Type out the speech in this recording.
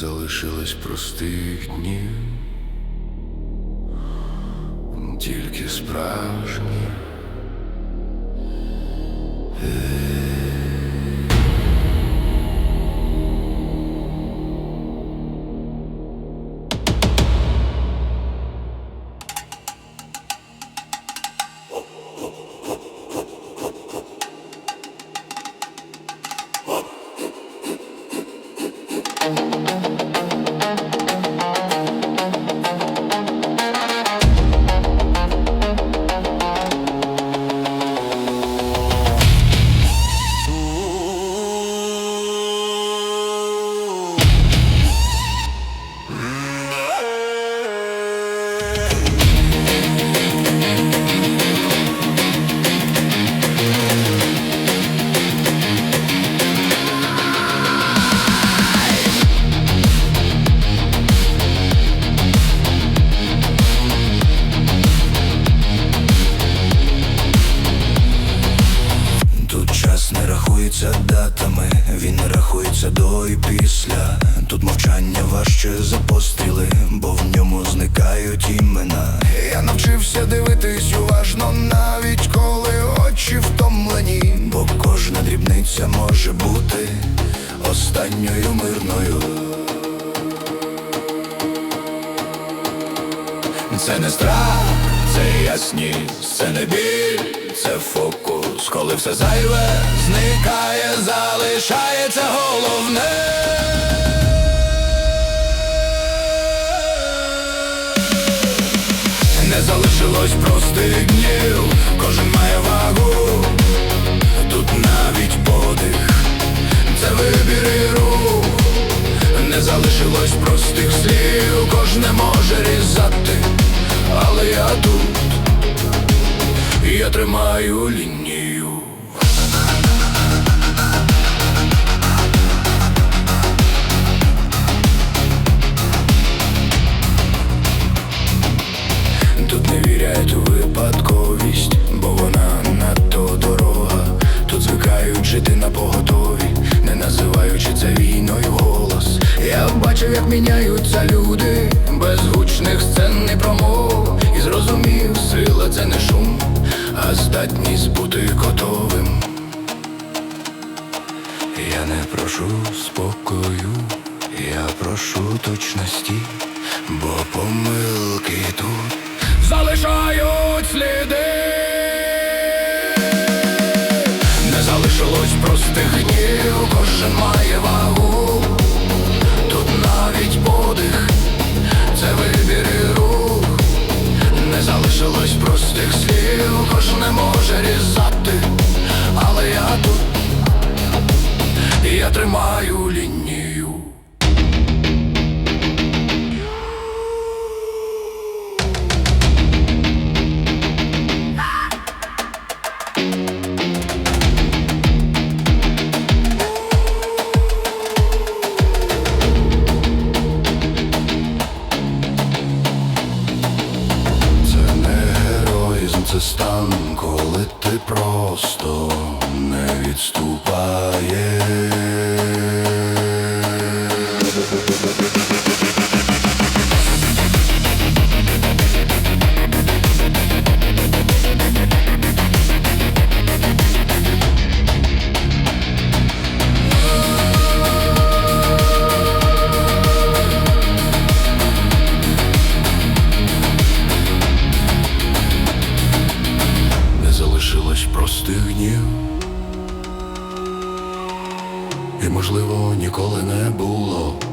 залишилось простих днів, тільки справжні. Рахується датами, він рахується до і після. Тут мовчання важче за постріли, бо в ньому зникають імена. Я навчився дивитись уважно, навіть коли очі втомлені, бо кожна дрібниця може бути останньою мирною. Це не страх, це ясні, це не біль, це фокус, коли все зайве зникає, залишається головне. Не залишилось простих днів, тримаю лінію. Тут не вірять у випадковість, бо вона надто дорога. Тут звикають жити на поготові, не називаючи це війною голос. Я бачив, як міняються люди, без гучних сцен і промов. І зрозумів, сила це не шум, а здатність бути готовим. Я не прошу спокою, я прошу точності, бо помилки залишилось простих слів, кожен не може різати, але я тут, я тримаю лінію. Стан, коли ти просто не відступаєш. Простих днів. І можливо ніколи не було.